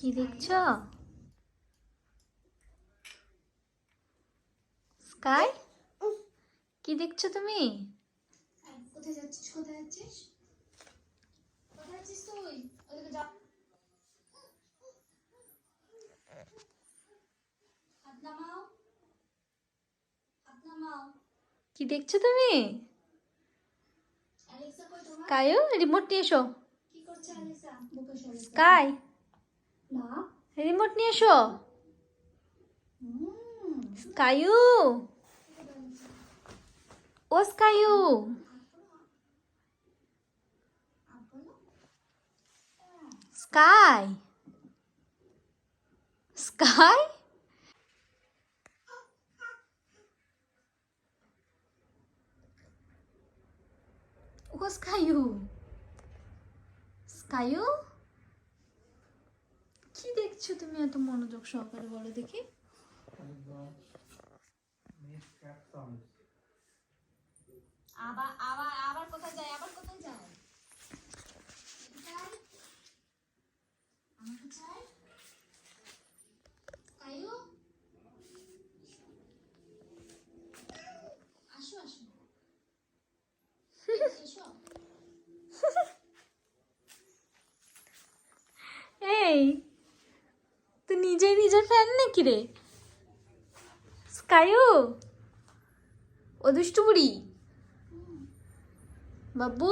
কি দেখছ? স্কাই? কি দেখছ তুমি? কোথায় যাচ্ছিস? কোথায় যাচ্ছিস? কোথায় যাচ্ছিস তুই? ওদিকে যা। হাত নামাও। হাত নামাও। কি দেখছ তুমি? অ্যালেক্সা কই কায়ু রিমোট নিয়ে এসো স্কাই। রিমোট নিয়ে এসো। স্কায়ু ও স্কায়ু স্কাই। স্কাই? ও স্কায়ু কি দেখছ তুমি এত মনোযোগ সহকারে বলো দেখি? কায়ু? আসো আসো। এই। নিজেই নিজের ফ্যান নাকি রে? স্কাইও? ও দুষ্টু বাবু?